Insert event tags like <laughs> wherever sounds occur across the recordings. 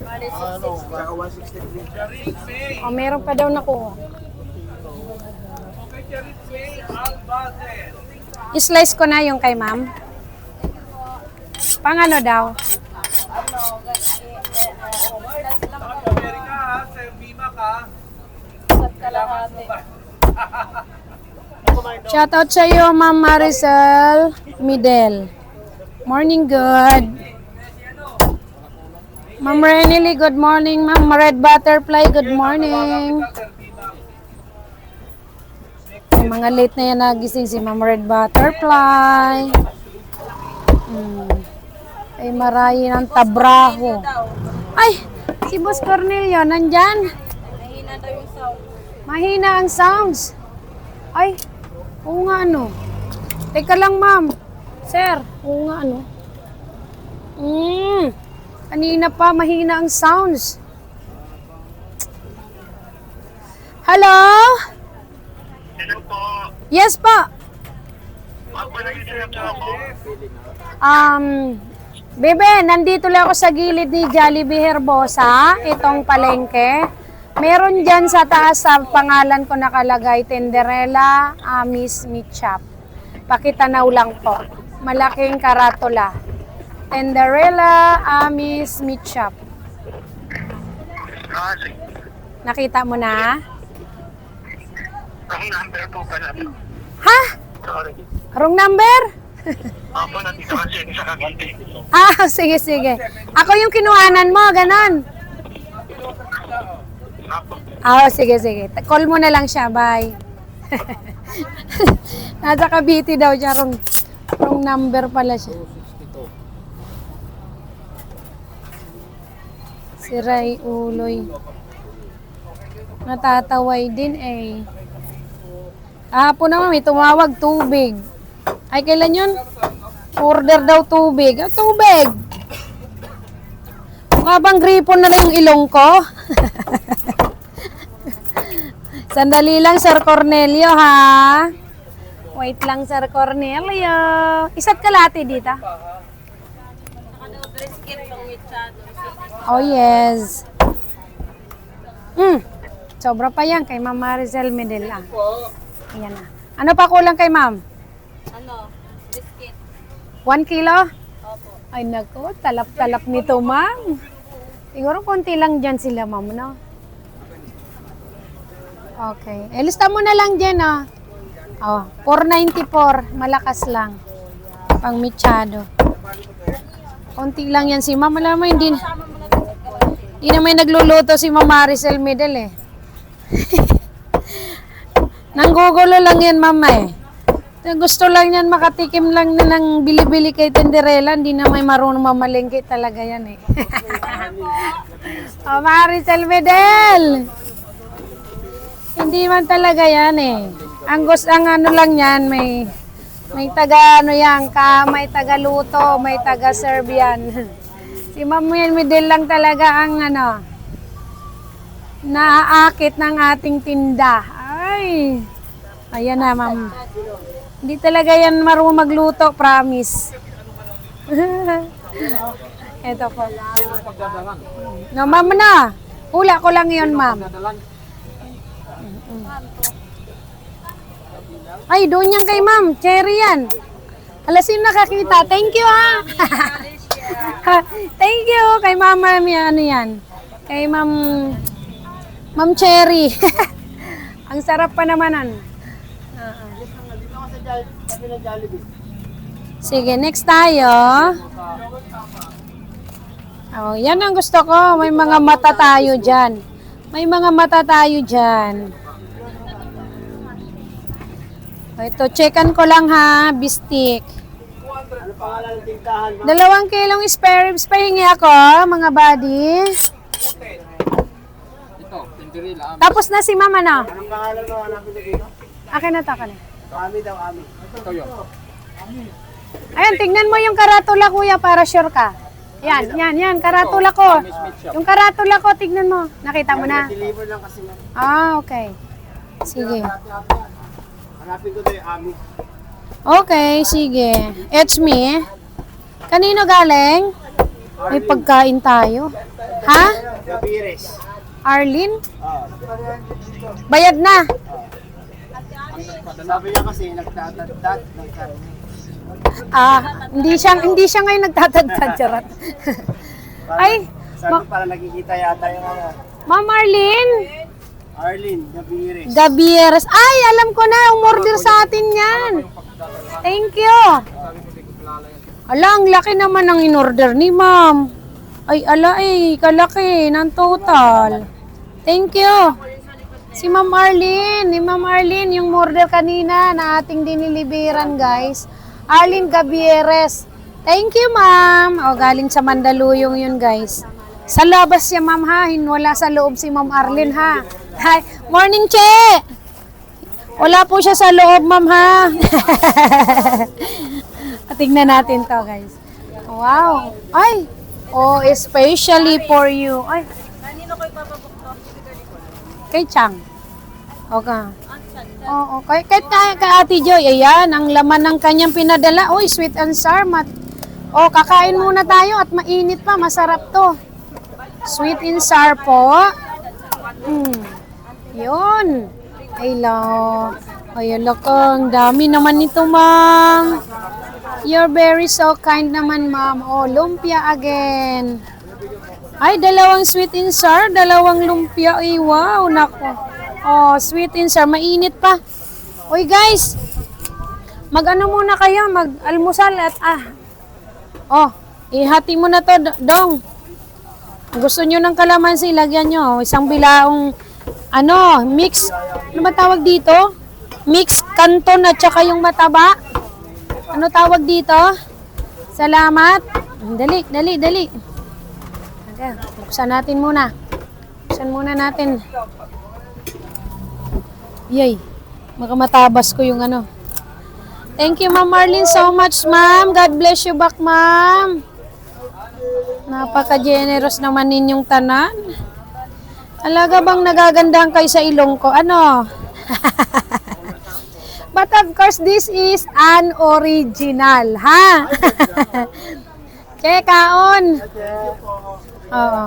Saka 163. O, meron pa daw nakuha. I-slice ko na yung kay ma'am. Pang ano daw? Shoutout sa iyo, Ma'am Maricel Midel. Morning, good. Ma'am Renily, good morning. Ma'am Red Butterfly, good morning. Yung mga late na yan nagising si Ma'am Red Butterfly. Hmm. Ay, marayi ng tabraho. Ay, si Boss Cornelio, nandyan? Mahina daw yung sound. Mahina ang sounds. Ay, oo nga ano. Teka lang, ma'am. Sir, oo nga ano. Mm, kanina pa mahina ang sounds. Hello? Hello po. Yes pa. Um, Bebe, nandito lang ako sa gilid ni Jollibee Herbosa, itong palengke. Meron dyan sa taas sa pangalan ko nakalagay, Tenderella Amis Meat Shop. Pakitanaw lang po. Malaking karatula. Tenderella Amis Meat Shop. Ah, sige. Nakita mo na? Ang number po pala. Ha? Sorry. Wrong number? Ako nandito kasi sa Cavite. Ah, <laughs> sige, sige. Ako yung kinuhanan mo, ganon. Ako. Ah, sige, sige. Call mo na lang siya. Bye. <laughs> Nasa Cavite daw siya. Wrong, wrong number pala siya. Si Ray Uloy. Natataway din eh. Kahapon naman may tumawag tubig. Ay, kailan yun? Order daw tubig. Ah, tubig! Mukha bang gripo na lang yung ilong ko? <laughs> Sandali lang, Sir Cornelio, ha? Wait lang, Sir Cornelio. Isa't kalati dito. Pang mechado. Oh, yes. Mm. Sobra pa yan kay Ma'am Maricel Medela. Ayan na. Ano pa kulang kay Ma'am? Ano? Brisket. One kilo? Opo. Ay, nako. Talap-talap nito, Ma'am. Siguro konti lang dyan sila, Ma'am, no? Okay. Eh, lista mo na lang dyan, oh. Oh, 494. Malakas lang. Pang michado. Konti lang yan si Ma'am. Alam mo, hindi, na may nagluluto si Ma'am Maricel Medel, eh. <laughs> Nanggugulo lang yan, Ma'am, eh. Gusto lang yan, makatikim lang na ng bili-bili kay Tenderella. Hindi na may marunong mamalengke talaga yan, eh. <laughs> oh, Maricel Medel! Hindi man talaga yan eh. Ang gusto, ang ano lang yan, may may taga ano yan, ka, may taga luto, may taga serve yan. <laughs> si Ma'am Midel lang talaga ang ano, naaakit ng ating tinda. Ay, ayan na ma'am. Hindi talaga yan marunong magluto, promise. <laughs> Ito po. No, ma'am na. Hula ko lang yon ma'am. Ay, doon yan kay ma'am. Cherry yan. Alas yung nakakita. Thank you ha. <laughs> <laughs> Thank you kay mama mi ano yan. Kay ma'am Ma'am Cherry. <laughs> Ang sarap pa namanan. Sige, next tayo. Oh, yan ang gusto ko. May mga mata tayo dyan. May mga mata tayo dyan. Oh, ito, checkan ko lang ha, bistik. Dalawang kilong spare ribs pahingi ako, mga buddy. Tapos na si mama na. Anong pangalan mo? Hanapin ko dito? Akin na to, akin na. Ami daw, Ami. Ayan, tignan mo yung karatula kuya para sure ka. Yan, yan, yan, karatula ko. Yung karatula ko, tignan mo. Nakita mo na? Deliver lang kasi. Ah, okay. Sige. Hanapin ko daw yung Ami. Okay, sige. It's me. Kanino galing? May pagkain tayo. Ha? Gabires. Arlene? Bayad na. Sabi niya kasi, nagtatagdag ng karne. Ah, hindi siya hindi siya ngayon nagtatagtad charot. <laughs> Ay, Sabi para nakikita yata yung ano, Ma'am Arlene, Arlene Gabires. Gabieres. Ay, alam ko na, umorder sa atin yan. Thank you. Ala, ang laki naman ng in-order ni ma'am. Ay, ala eh, kalaki ng total. Thank you. Si Ma'am Arlene, ni Ma'am Arlene, yung order kanina na ating diniliberan, guys. Arlene Gabieres. Thank you, ma'am. O, galing sa Mandaluyong yun, guys. Sa labas siya, ma'am, ha? Wala sa loob si Ma'am Arlene, ha? <laughs> Hi. Morning, Che! Wala po siya sa loob, ma'am, ha? <laughs> Tingnan natin to, guys. Wow. Ay! Oh, especially for you. Ay, Kanino ko ipapabok to? kay Chang. Okay. Oo, kay, kahit kay, kay Ate Joy, ayan, ang laman ng kanyang pinadala. Uy, sweet and sour. Mat oh, kakain muna tayo at mainit pa. Masarap to. Sweet and sour po. Mm. Yun. Ay, la. Ay, ala ka. Ang dami naman nito, ma'am. You're very so kind naman, ma'am. Oh, lumpia again. Ay, dalawang sweet and sour, dalawang lumpia. Ay, wow, nako. Oh, sweet and sour, mainit pa. Uy, guys, mag-ano muna kayo, mag-almusal at ah. Oh, ihati mo na to, dong. Gusto nyo ng kalamansi, lagyan nyo. Isang bilaong, ano, mix, ano ba tawag dito? Mix kanton at saka yung mataba. Ano tawag dito? Salamat. Dali, dali, dali. Okay, buksan natin muna. Buksan muna natin. Yay. Baka matabas ko yung ano. Thank you, Ma'am Marlene, so much, ma'am. God bless you back, ma'am. Napaka-generous naman ninyong tanan. Alaga bang nagagandahan kayo sa ilong ko? Ano? <laughs> But of course, this is an original, ha? <laughs> Che, kaon. Oo.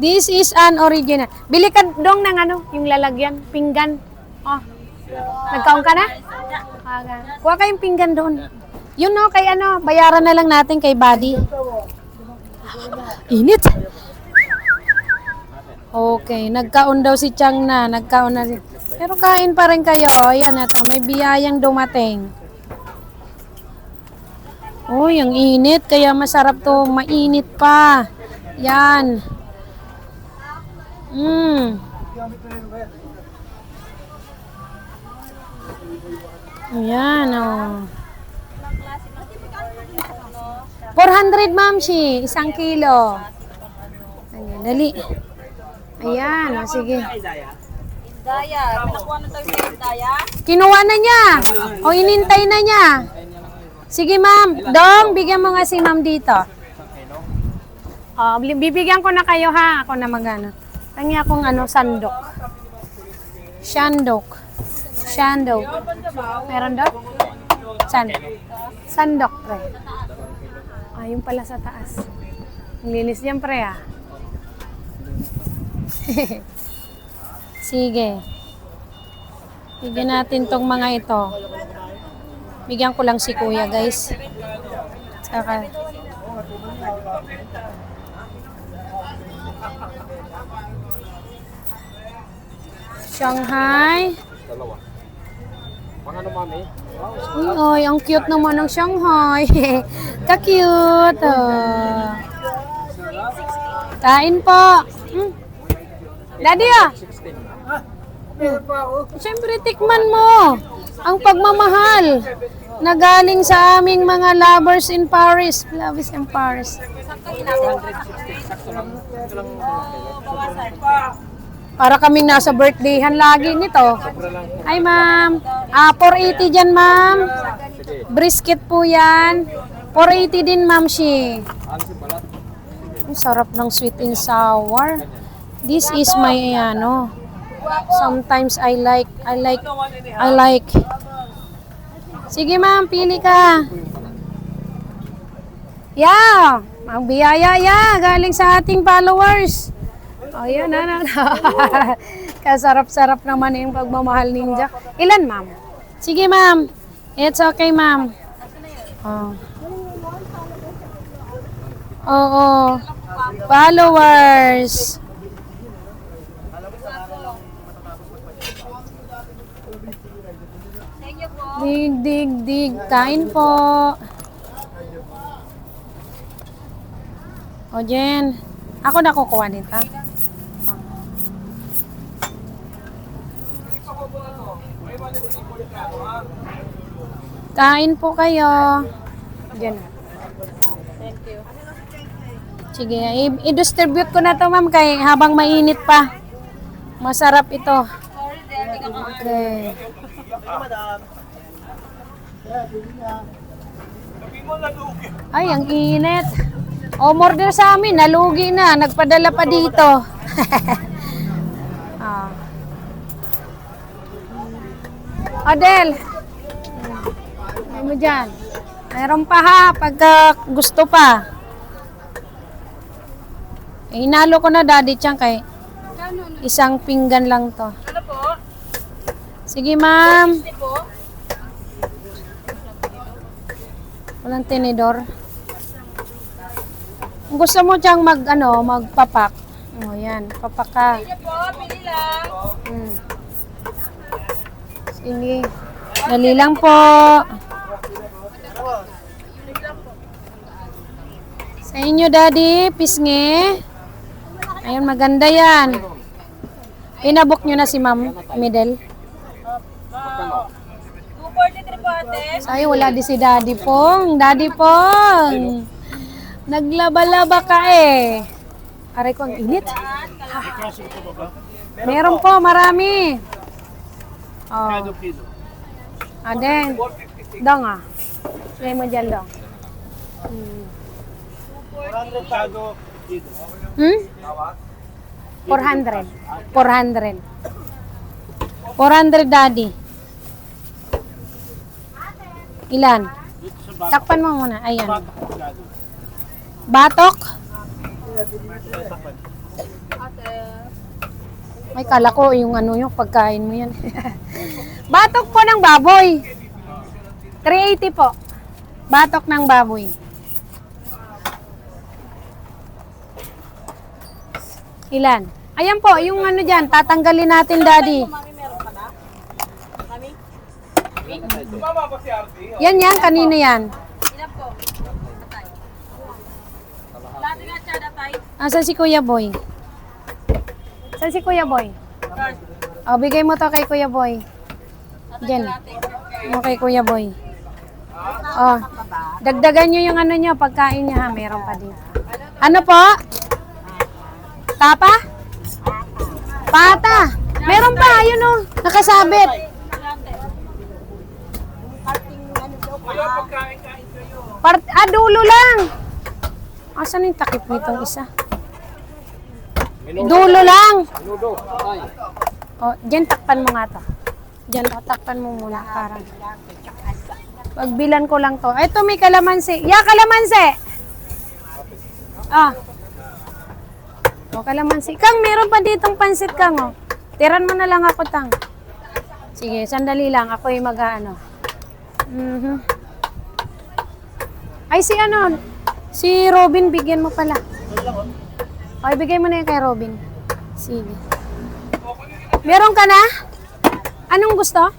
This is an original. Bili ka dong ng ano, yung lalagyan, pinggan. Oh. Nagkaon ka na? Okay. Kuha kayong pinggan doon. Yun no, kay ano, bayaran na lang natin kay Buddy. Init. Okay, nagkaon daw si Chang na, nagkaon na. Pero kain pa rin kayo. Ayan ito, may biyayang dumating. Uy, ang init. Kaya masarap to. Mainit pa. Yan. Mm. Ayan, oh. 400, ma'am, si. Isang kilo. Ayan, dali. Ayan, oh, sige. Daya. Pinakuha na tayo sa Daya. Kinuha na niya. O inintay na niya. Sige ma'am. Dong, bigyan mo nga si ma'am dito. O, bibigyan ko na kayo ha. Ako na magana. Tangi akong ano, sandok. Shandok. Shandok. Meron doon? San? Sandok, pre. Ah, yung pala sa taas. Ang linis niyan, pre, ah. <laughs> Sige. Bigyan natin tong mga ito. Bigyan ko lang si kuya, guys. Saka. Shanghai. Dalawa. Pang ano, mami? Uy, oy, ang cute naman ng Shanghai. <laughs> Ka-cute. Oh. Kain po. Daddy ah. Siyempre, tikman mo ang pagmamahal na galing sa aming mga lovers in Paris. Lovers in Paris. Para kaming nasa birthdayhan lagi nito. Ay, ma'am. Ah, 480 dyan, ma'am. Brisket po yan. 480 din, ma'am, shi. Ang sarap ng sweet and sour. This is my, ano, sometimes I like, I like, I like. Sige, ma'am, pili ka. Yeah. Ang biyaya ya, galing sa ating followers. O yan na na. Kasarap-sarap naman yung pagmamahal ninja. Ilan ma'am? Sige ma'am. It's okay ma'am. Oh. Oo. Followers. Thank you Dig, dig, dig. Kain po. O, Jen. Ako na kukuha nito. Kain po kayo. Jen. Thank you. Sige, i-distribute ko na to ma'am kay habang mainit pa. Masarap ito. Okay. Ay, ang init. O, order sa amin. Nalugi na. Nagpadala pa dito. <laughs> ah. Adel. Ay mo dyan. Mayroon pa ha. Pagka gusto pa. Eh, hinalo ko na daddy tiyang kay isang pinggan lang to. Ano po? Sige, ma'am. Hindi po. Walang tinidor. Kung gusto mo diyang mag, ano, magpapak. O, yan. Papak ka. Hindi po. Pili lang. Hmm. Sige. Dali lang po. Sa inyo, daddy, pisngi. Ayun, maganda yan. Pinabok nyo na si ma'am, middle. 243 po ate. Ay, wala di si Daddy Pong. Daddy Pong. Naglaba-laba ka eh. Aray ko, ang init. Meron po, marami. Oh. Aden. Dong ah. Lay mo dyan, dong. Hmm? 400. 400. 400, Daddy. Ilan? Takpan mo muna. Ayan. Batok? May kala ko yung ano yung pagkain mo yan. <laughs> Batok po ng baboy. 380 po. Batok ng baboy. Ilan? Ayan po, yung ano dyan, tatanggalin natin, Daddy. Mami, meron ka na? Mami? Yan yan, kanina yan. Ilan po? Dati nga siya datay. Asan si Kuya Boy? Saan si Kuya Boy? O, bigay mo to kay Kuya Boy. Diyan. Mo kay Kuya Boy. Oh, dagdagan nyo yung ano nyo, pagkain nyo ha, meron pa dito. Ano po? Tapa? Pata. Meron pa, yun oh, nakasabit. Ah, dulo lang. Asan yung takip nitong isa? Dulo lang. Minudo. Ay. O, dyan takpan mo nga to. Dyan, o, takpan mo muna. Parang. Pagbilan ko lang to. Ito may kalamansi. Ya, kalamansi! Ah. O, kalamansi. Kang, meron pa ditong pansit, Kang, o. Tiran mo na lang ako, Tang. Sige, sandali lang. Ako yung mag-ano. Mhm. Ay, si ano, si Robin, bigyan mo pala. Ay, bigay mo na yung kay Robin. Sige. Meron ka na? Anong gusto?